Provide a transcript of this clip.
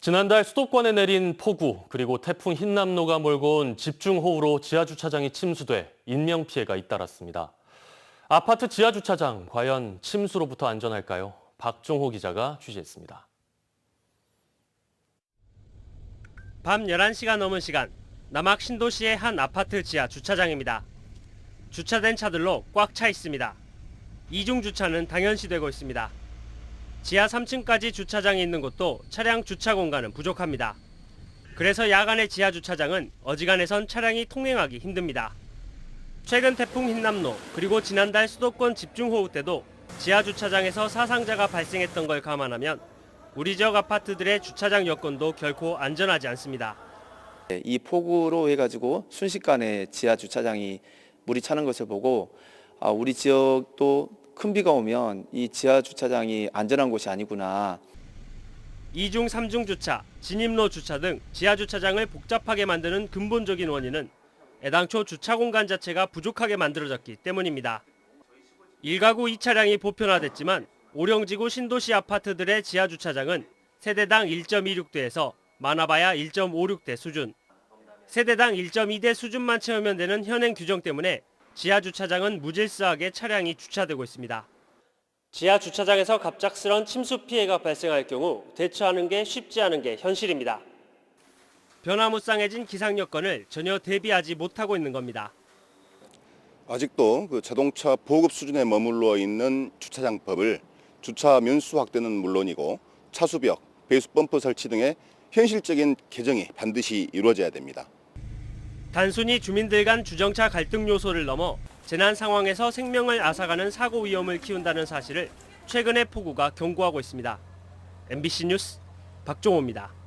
지난달 수도권에 내린 폭우 그리고 태풍 흰남노가 몰고 온 집중호우로 지하주차장이 침수돼 인명피해가 잇따랐습니다. 아파트 지하주차장 과연 침수로부터 안전할까요? 박종호 기자가 취재했습니다. 밤 11시가 넘은 시간 남학 신도시의 한 아파트 지하 주차장입니다. 주차된 차들로 꽉 차 있습니다. 이중 주차는 당연시 되고 있습니다. 지하 3층까지 주차장이 있는 곳도 차량 주차 공간은 부족합니다. 그래서 야간의 지하 주차장은 어지간해선 차량이 통행하기 힘듭니다. 최근 태풍 흰남노 그리고 지난달 수도권 집중호우 때도 지하 주차장에서 사상자가 발생했던 걸 감안하면 우리 지역 아파트들의 주차장 여건도 결코 안전하지 않습니다. 네, 이 폭우로 해가지고 순식간에 지하 주차장이 물이 차는 것을 보고 아, 우리 지역도 큰 비가 오면 이 지하 주차장이 안전한 곳이 아니구나. 2중, 3중 주차, 진입로 주차 등 지하 주차장을 복잡하게 만드는 근본적인 원인은 애당초 주차 공간 자체가 부족하게 만들어졌기 때문입니다. 1가구 2차량이 보편화됐지만 오령지구 신도시 아파트들의 지하 주차장은 세대당 1.26대에서 많아봐야 1.56대 수준, 세대당 1.2대 수준만 채우면 되는 현행 규정 때문에 지하 주차장은 무질서하게 차량이 주차되고 있습니다. 지하 주차장에서 갑작스런 침수 피해가 발생할 경우 대처하는 게 쉽지 않은 게 현실입니다. 변화무쌍해진 기상 여건을 전혀 대비하지 못하고 있는 겁니다. 아직도 그 자동차 보급 수준에 머물러 있는 주차장법을 주차 면수 확대는 물론이고 차수벽, 배수 펌프 설치 등의 현실적인 개정이 반드시 이루어져야 됩니다. 단순히 주민들 간 주정차 갈등 요소를 넘어 재난 상황에서 생명을 앗아가는 사고 위험을 키운다는 사실을 최근의 폭우가 경고하고 있습니다. MBC 뉴스 박종호입니다.